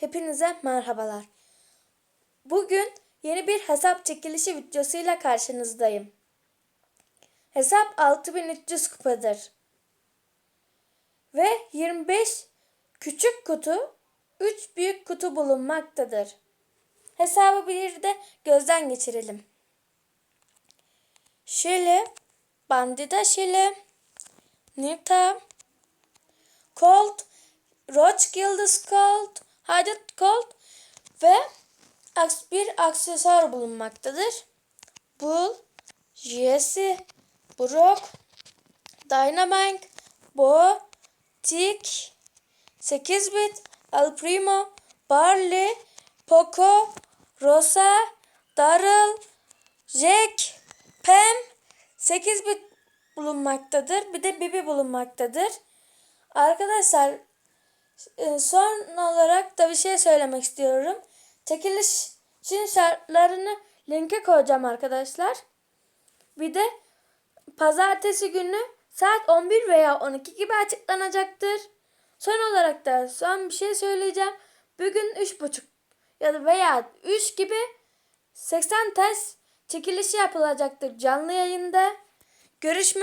Hepinize merhabalar. Bugün yeni bir hesap çekilişi videosuyla karşınızdayım. Hesap 6300 kupadır. Ve 25 küçük kutu, 3 büyük kutu bulunmaktadır. Hesabı bir de gözden geçirelim. Şöyle, Bandida Şile, Nita, Colt, Roach Yıldız Colt, Hadet Colt ve bir aksesuar bulunmaktadır. Bull, Jesse, Brock, Dynamite, Bo, Tick, 8 bit, El Primo, Barley, Poco, Rosa, Daryl, Jack, Pam, 8 bit bulunmaktadır. Bir de Bibi bulunmaktadır. Arkadaşlar son olarak da bir şey söylemek istiyorum. Çekilişin şartlarını linke koyacağım arkadaşlar. Bir de pazartesi günü saat 11 veya 12 gibi açıklanacaktır. Son olarak da son bir şey söyleyeceğim. Bugün 3.30 ya da veya 3 gibi 80 test çekilişi yapılacaktır canlı yayında. Görüşmek